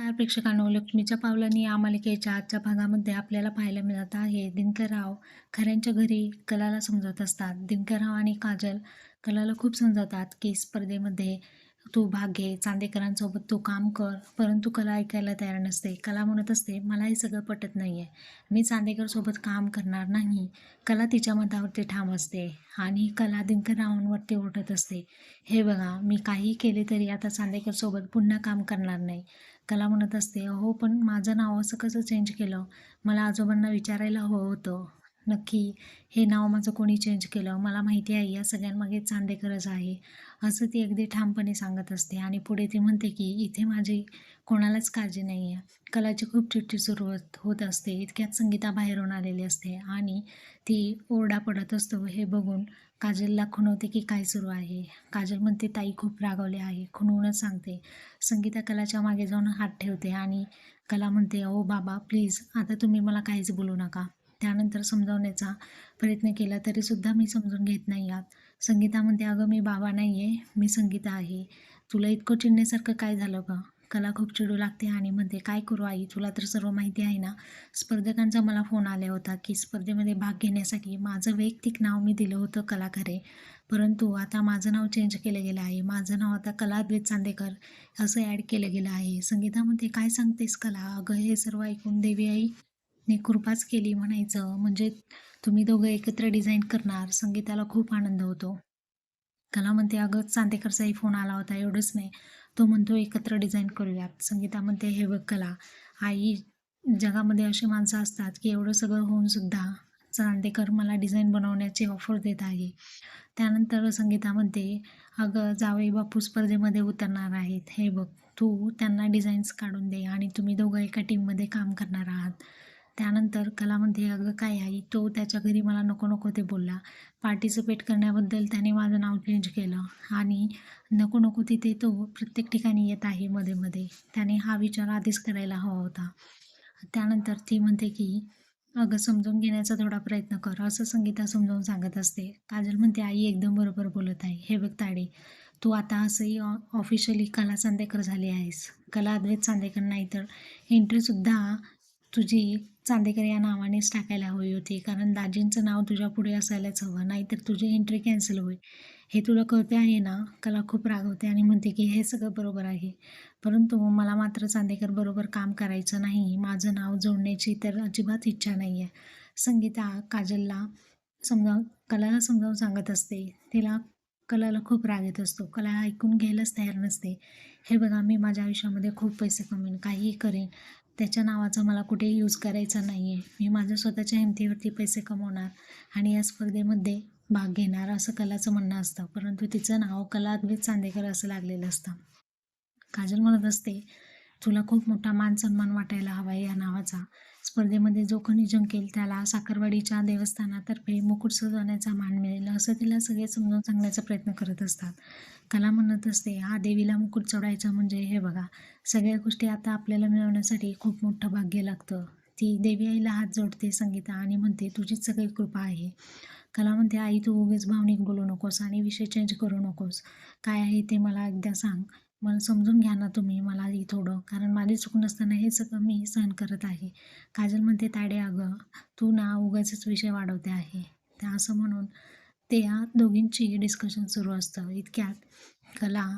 नमस्कार प्रेक्षकांनो. लक्ष्मीच्या पावलांनी या मालिकेच्या आजच्या भागामध्ये आपल्याला पाहायला मिळत आहे दिनकरराव खऱ्यांच्या घरी कलाला समजवत असतात. दिनकरराव आणि काजल कलाला खूप समजवतात की स्पर्धेमध्ये तू भाग घे चांदेकरांसोबत तू काम कर परंतु कला ऐकायला तयार नसते. कला म्हणत असते मला हे सगळं पटत नाही आहे मी चांदेकरसोबत काम करणार नाही. कला तिच्या मतावरती ठाम असते आणि कला दिनकररावांवरती ओढत असते. हे बघा मी काही केले तरी आता चांदेकरसोबत पुन्हा काम करणार नाही. कला म्हणत असते. हो पण माझं नाव असं कसं चेंज केलं? मला आजोबांना विचारायला हवं होतं. नक्की. हे नाव माझं कोणी चेंज केलं? मला माहिती आहे या सगळ्यांमागे चांदेकरच आहे. असं ती अगदी ठामपणे सांगत असते आणि पुढे ती म्हणते की इथे माझी कोणालाच काळजी नाही आहे. कलाची खूप चिठ्ठी सुरू होत असते. इतक्यात संगीता बाहेरून आलेली असते आणि ती ओरडा पडत असतो. हे बघून काजलला खुणवते की काय सुरू आहे? काजल म्हणते ताई खूप रागवले आहे. खुणवूनच सांगते. संगीता कलाच्या मागे जाऊन हात ठेवते आणि कला म्हणते अहो बाबा प्लीज आता तुम्ही मला काहीच बोलू नका. त्यानंतर समजावण्याचा प्रयत्न केला तरीसुद्धा मी समजून घेत नाही आहात संगीता म्हणते अगं मी बाबा नाही आहे मी संगीता आहे. तुला इतकं चिडण्यासारखं काय झालं का कला खूप चिडू लागते आणि म्हणते काय करू आई? तुला तर सर्व माहिती आहे ना? स्पर्धकांचा मला फोन आला होता की स्पर्धेमध्ये भाग घेण्यासाठी माझं वैयक्तिक नाव मी दिलं होतं कला खरे परंतु आता माझं नाव चेंज केलं गेलं आहे. माझं नाव आता कला अद्वैत चांदेकर असं ॲड केलं गेलं आहे. संगीता म्हणते काय सांगतेस कला? अगं हे सर्व ऐकून देवी आई ने कृपाच केली म्हणायचं. म्हणजे तुम्ही दोघं एकत्र डिझाईन करणार संगीताला खूप आनंद होतो. कला म्हणते अगं चांदेकरचाही फोन आला होता एवढंच नाही. तो म्हणतो एकत्र डिझाईन करूयात. संगीता म्हणते हे बघ कला आई जगामध्ये अशी माणसं असतात की एवढं सगळं होऊनसुद्धा चांदेकर मला डिझाईन बनवण्याची ऑफर देत आहे. त्यानंतर संगीता म्हणते अगं जावई बापू स्पर्धेमध्ये उतरणार आहेत. हे बघ तू त्यांना डिझाईन्स काढून दे आणि तुम्ही दोघं एका टीममध्ये काम करणार आहात. त्यानंतर कला म्हणते अगं काय आई तो त्याच्या घरी मला नको नको ते बोलला. पार्टिसिपेट करण्याबद्दल त्याने माझं नाव चेंज केलं आणि नको नको तिथे तो प्रत्येक ठिकाणी येत आहे मध्ये मध्ये. त्याने हा विचार आधीच करायला हवा होता. त्यानंतर ती म्हणते की अगं समजून घेण्याचा थोडा प्रयत्न कर. असं संगीता समजावून सांगत असते. काजल म्हणते आई एकदम बरोबर बोलत आहे. हे बघ ताडे तू आता असंही ऑफिशियली कला चांदेकर झाली आहेस. कला अद्वैत चांदेकर नाही तर एंट्रीसुद्धा तुझी चांदेकर या नावानेच टाकायला हवी होती. कारण दाजींचं नाव तुझ्या पुढे असायलाच हवं. नाहीतर तुझी एंट्री कॅन्सल होईल. हे तुला कळते आहे ना? कला खूप रागवते आणि म्हणते की हे सगळं बरोबर आहे. परंतु मला मात्र चांदेकर बरोबर काम करायचं नाही. माझं नाव जोडण्याची तर अजिबात इच्छा नाही आहे संगीता काजलला समजावून कलाला समजावून सांगत असते. तिला कलाला खूप राग येत असतो. कला ऐकून घ्यायलाच तयार नसते. हे बघा मी माझ्या आयुष्यामध्ये खूप पैसे कमेन काहीही करेन. त्याच्या नावाचा मला कुठेही यूज करायचा नाही आहे मी माझ्या स्वतःच्या हिमतीवरती पैसे कमवणार आणि या स्पर्धेमध्ये भाग घेणार असं कलाचं म्हणणं असतं. परंतु तिचं नाव कला अद्वैत चांदेकर असं लागलेलं असतं. काजल म्हणत असते तुला खूप मोठा मान सन्मान वाटायला हवा आहे या नावाचा. स्पर्धेमध्ये जो कोणी जिंकेल त्याला साखरवाडीच्या देवस्थानातर्फे मुकुट सजवण्याचा मान मिळेल असं तिला सगळे समजावून सांगण्याचा प्रयत्न करत असतात. कला म्हणत असते हा देवीला मुकुट चढायचा म्हणजे हे बघा सगळ्या गोष्टी आता आपल्याला मिळवण्यासाठी खूप मोठं भाग्य लागतं. ती देवी आईला हात जोडते संगीता आणि म्हणते तुझीच सगळी कृपा आहे. कला म्हणते आई तू उगीच भावनिक बोलू नकोस आणि विषय चेंज करू नकोस. काय आहे ते मला एकदा सांग. मला समजून घ्या ना तुम्ही मलाही थोडं. कारण माझी चूक नसताना हे सगळं मी सहन करत आहे. काजल म्हणते ताडे अगं तू ना उगाचच विषय वाढवते आहे. त्या असं म्हणून त्या दोघींची डिस्कशन सुरू असतं. इतक्यात कला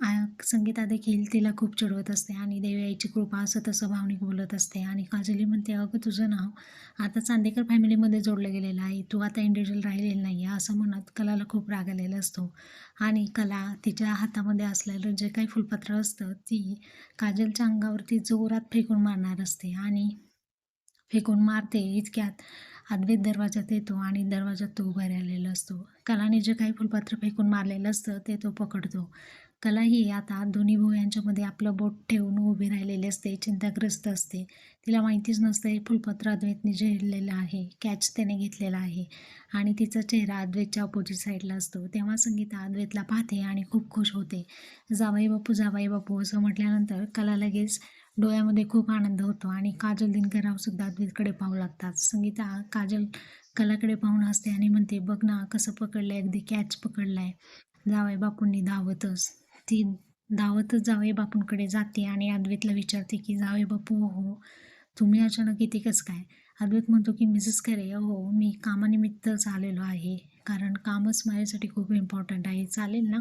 संगीता देखील तिला खूप चिडवत असते आणि देवी आईची कृपा असं तसं भावनिक बोलत असते. आणि काजली म्हणते अगं तुझं नाव आता चांदेकर फॅमिलीमध्ये जोडलं गेलेलं आहे. तू आता इंडिव्हिज्युअल राहिलेलं नाही आहे असं म्हणत कलाला खूप राग आलेला असतो. आणि कला तिच्या हातामध्ये असलेलं जे काही फुलपत्र असतं ती काजलच्या अंगावरती जोरात फेकून मारणार असते. आणि फेकून मारते इतक्यात अद्वैत दरवाजात येतो आणि दरवाजात तो उभा राहिलेला असतो. कलाने जे काही फुलपात्र फेकून मारलेलं असतं ते तो पकडतो. कला ही आता दोन्ही भाऊ यांच्यामध्ये आपलं बोट ठेवून उभी राहिलेली असते चिंताग्रस्त असते. तिला माहितीच नसतं फुलपत्र अद्वैतने झेडलेलं आहे कॅच त्याने घेतलेला आहे. आणि तिचा चेहरा अद्वैतच्या अपोजिट साईडला असतो. तेव्हा संगीता अद्वैतला पाहते आणि खूप खुश होते. जावाई बापू जावाई बापू असं म्हटल्यानंतर कला लगेच डोळ्यामध्ये खूप आनंद होतो आणि काजल दिनकररावसुद्धा अद्वैतकडे पाहू लागतात. संगीता काजल कलाकडे पाहून असते आणि म्हणते बघ ना कसं पकडलं आहे अगदी कॅच पकडलाय. आहे जावाई बापूंनी धावतच. ती धावतच जावई बापूंकडे जाते आणि अद्वैतला विचारते की जावई बापू हो तुम्ही अचानक इथे कसं काय? अद्वैत म्हणतो की मिसेस खरे हो मी कामानिमित्तच आलेलो आहे कारण कामच माझ्यासाठी खूप इम्पॉर्टंट आहे. चालेल ना?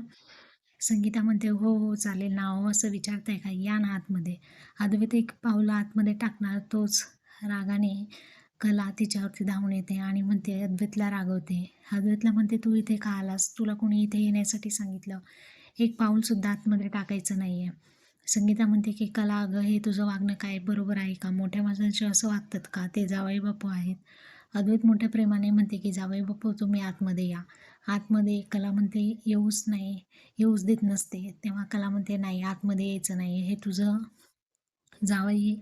संगीता म्हणते हो हो चालेल ना हो असं विचारताय का? या ना आतमध्ये. अद्वैत एक पाऊल आतमध्ये टाकणार तोच रागाने कला तिच्यावरती धावून येते आणि म्हणते अद्वैतला रागवते अद्वैतला म्हणते तू इथे का आलास? तुला कोणी इथे येण्यासाठी सांगितलं? एक पाऊलसुद्धा आतमध्ये टाकायचं नाही आहे संगीता म्हणते की कला अगं हे तुझं वागणं काय? बरोबर आहे का? मोठ्या माणसांशी असं वागतात का? ते जावई बापू आहेत. अद्वैत मोठ्या प्रेमाने म्हणते की जावई बापू तुम्ही आतमध्ये या. आतमध्ये कला म्हणते येऊच नाही. येऊच देत नसते. तेव्हा कला म्हणते नाही आतमध्ये यायचं नाही हे तुझं जावई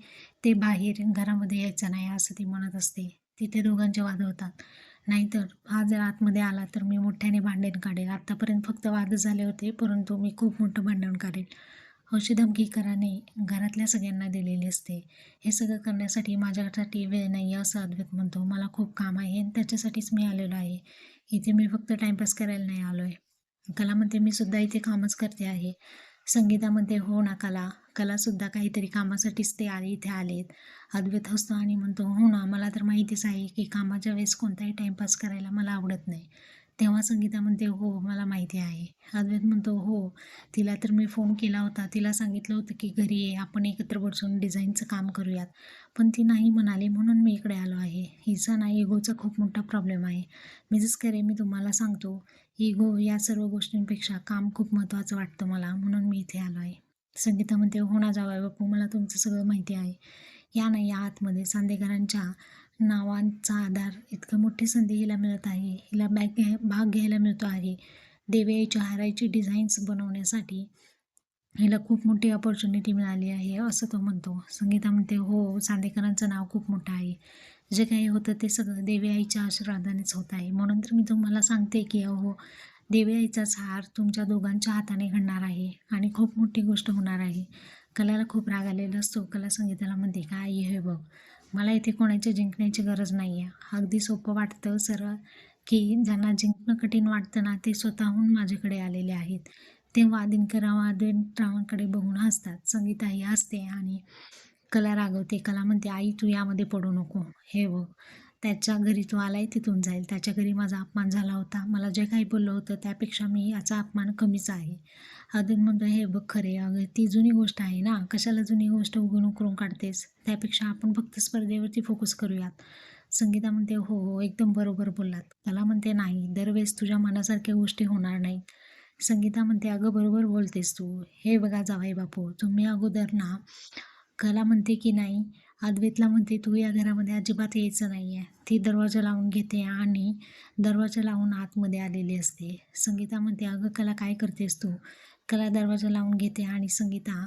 ते बाहेर घरामध्ये यायचं नाही असं ती म्हणत असते. तिथे दोघांचे वाद होतात. नाहीतर हा जर आतमध्ये आला तर मी मोठ्याने भांडण काढेल. आत्तापर्यंत फक्त वादच झाले होते परंतु मी खूप मोठं भांडण काढेल. औषध धमकीकराने घरातल्या सगळ्यांना दिलेली असते. हे सगळं करण्यासाठी माझ्यासाठी वेळ नाही आहे असं अद्वैत म्हणतो. मला खूप काम आहे आणि त्याच्यासाठीच मी आलेलो आहे. इथे मी फक्त टाईमपास करायला नाही आलो आहे कला म्हणते मी सुद्धा इथे कामच करते आहे. संगीतामध्ये हो ना कला कलासुद्धा काहीतरी कामासाठीच ते आले इथे आलेत. अद्वैत हसतो आणि म्हणतो हो ना मला तर माहितीच आहे की कामाच्या वेळेस कोणताही टाईमपास करायला मला आवडत नाही. तेव्हा संगीता म्हणते हो मला माहिती आहे. अद्वैत म्हणतो हो तिला तर मी फोन केला होता. तिला सांगितलं होतं की घरी ये आपण एकत्र बसून डिझाईनचं काम करूयात. पण ती नाही म्हणाली म्हणून मी इकडे आलो आहे. हिचा ना इगोचा खूप मोठा प्रॉब्लेम आहे. मिसेस करे मी तुम्हाला सांगतो इगो या सर्व गोष्टींपेक्षा काम खूप महत्त्वाचं वाटतं मला म्हणून मी इथे आलो आहे. संगीता म्हणते हो ना बापू मला तुमचं सगळं माहिती आहे. या ना या आतमध्ये सांदेकरांच्या नावांचा आधार. इतकं मोठी संधी हिला मिळत आहे. हिला बॅग घ्या भाग घ्यायला मिळतो आहे. देवयाईच्या हारायची डिझाईन्स बनवण्यासाठी हिला खूप मोठी अपॉर्च्युनिटी मिळाली आहे असं तो म्हणतो. संगीता म्हणते हो सांदेकरांचं नाव खूप मोठं आहे. जे काही होतं ते सगळं देवी आईच्या आशीर्वादानेच होत आहे. म्हणून तर मी तुम्हाला सांगते की अहो देवयाईचाच हार तुमच्या दोघांच्या हाताने घडणार आहे आणि खूप मोठी गोष्ट होणार आहे. कलाला खूप राग आलेला असतो. कला संगीताला म्हणते काय हे बघ मला इथे कोणाच्या जिंकण्याची गरज नाही आहे अगदी सोपं वाटतं सरळ की ज्यांना जिंकणं कठीण वाटतं ना ते स्वतःहून माझ्याकडे आलेले आहेत. तेव्हा दिनकरराव आदिनरावांकडे बघून हसतात. संगीताही हसते आणि कला रागवते. कला म्हणते आई तू यामध्ये पडू नको. हे बघ त्याच्या घरी तो आहे तिथून जाईल. त्याच्या घरी माझा अपमान झाला होता. मला जे काही बोललं होतं त्यापेक्षा मी याचा अपमान कमीच आहे. अजून म्हणतो हे बघ खरे अगं ती जुनी गोष्ट आहे ना? कशाला जुनी गोष्ट उघडून उकरून काढतेस? त्यापेक्षा आपण फक्त स्पर्धेवरती फोकस करूयात. संगीता म्हणते हो हो एकदम बरोबर बोललात. त्याला म्हणते नाही दरवेळेस तुझ्या मनासारख्या गोष्टी होणार नाही. संगीता म्हणते अगं बरोबर बोलतेस तू. हे बघा जावाई बापू तुम्ही अगोदर ना कला म्हणते की नाही अद्वैतला म्हणते तू या घरामध्ये अजिबात यायचं नाही आहे ती दरवाजा लावून घेते आणि दरवाजा लावून आतमध्ये आलेली असते. संगीता म्हणते अगं कला काय करतेस तू? कला दरवाजा लावून घेते आणि संगीता